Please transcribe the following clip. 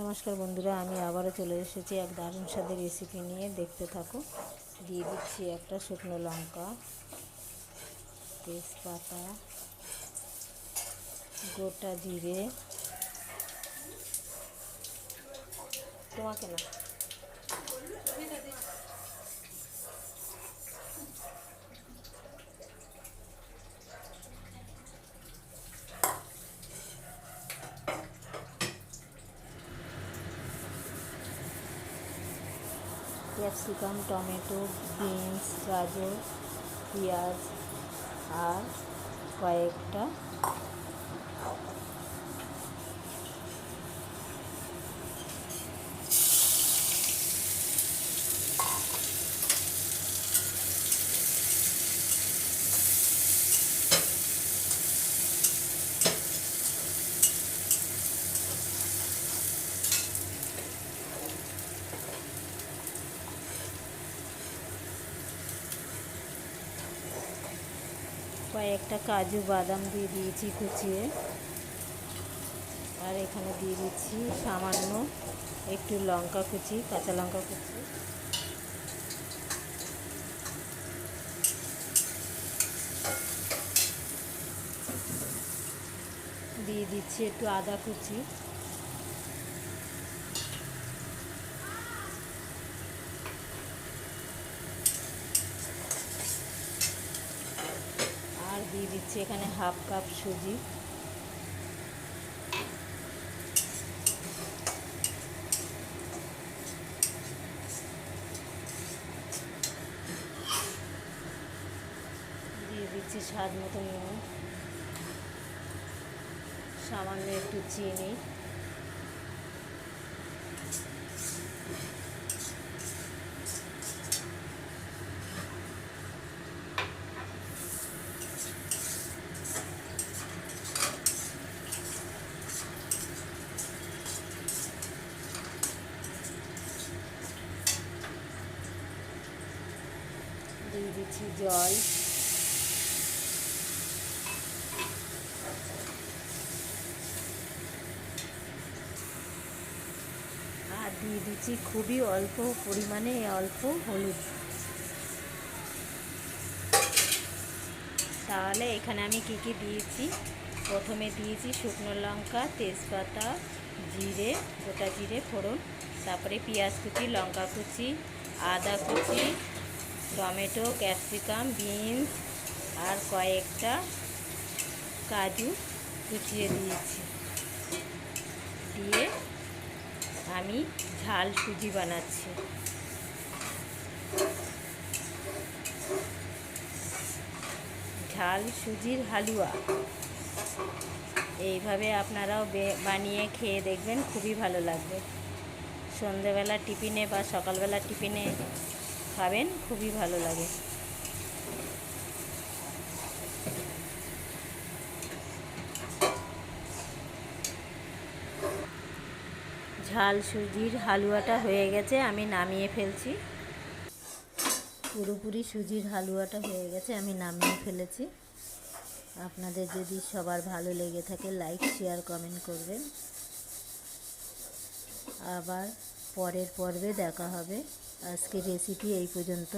নমস্কার বন্ধুরা, আমি আবারও চলে এসেছি এক দারুণ স্বাদের রেসিপি নিয়ে। দেখতে থাকো, দিয়ে দিচ্ছি একটা শুকনো লঙ্কা, তেজপাতা, গোটা জিরে। তোমাকে না। ক্যাপসিকাম টমেটো বিনস গাজর পেঁয়াজ আর কয়েকটা কয়েকটা কাজু বাদাম দিয়ে দিয়েছি কুচিয়ে। আর এখানে দিয়ে দিচ্ছি সামান্য একটু লঙ্কা কুচি, কাঁচা লঙ্কা কুচি। দিয়ে দিচ্ছি একটু আদা কুচি আর দিয়ে দিচ্ছি এখানে হাফ কাপ সুজি। দিয়ে দিচ্ছি স্বাদ মতো নুন। সামান্য একটু চিনি। দিয়ে দিচ্ছি জল। আর দিয়ে দিচ্ছি খুবই অল্প পরিমাণে অল্প হলুদ। তাহলে এখানে আমি কী কী দিয়েছি? প্রথমে দিয়েছি শুকনো লঙ্কা, তেজপাতা, জিরে, গোটা জিরে ফোড়ন, তারপরে পেঁয়াজ কুচি, লঙ্কা কুচি, আদা কুচি টমেটো, ক্যাপসিকাম, বিনস আর কয়েকটা কাজু কুচিয়ে দিয়েছি। দিয়ে আমি ঝাল সুজি বানাচ্ছি। ঝাল সুজির হালুয়া। এইভাবে আপনারাও বানিয়ে খেয়ে দেখবেন, খুবই ভালো লাগবে। সন্ধেবেলা টিফিনে বা সকালবেলা টিফিনে খাবেন, খুবই ভালো লাগে। ঝাল সুজির হালুয়াটা হয়ে গেছে, আমি নামিয়ে ফেলছি। পুরোপুরি সুজির হালুয়াটা হয়ে গেছে, আমি নামিয়ে ফেলেছি। আপনাদের যদি সবার ভালো লেগে থাকে লাইক শেয়ার কমেন্ট করবেন। আবার পরের পর্বে দেখা হবে। আজকের রেসিপি এই পর্যন্ত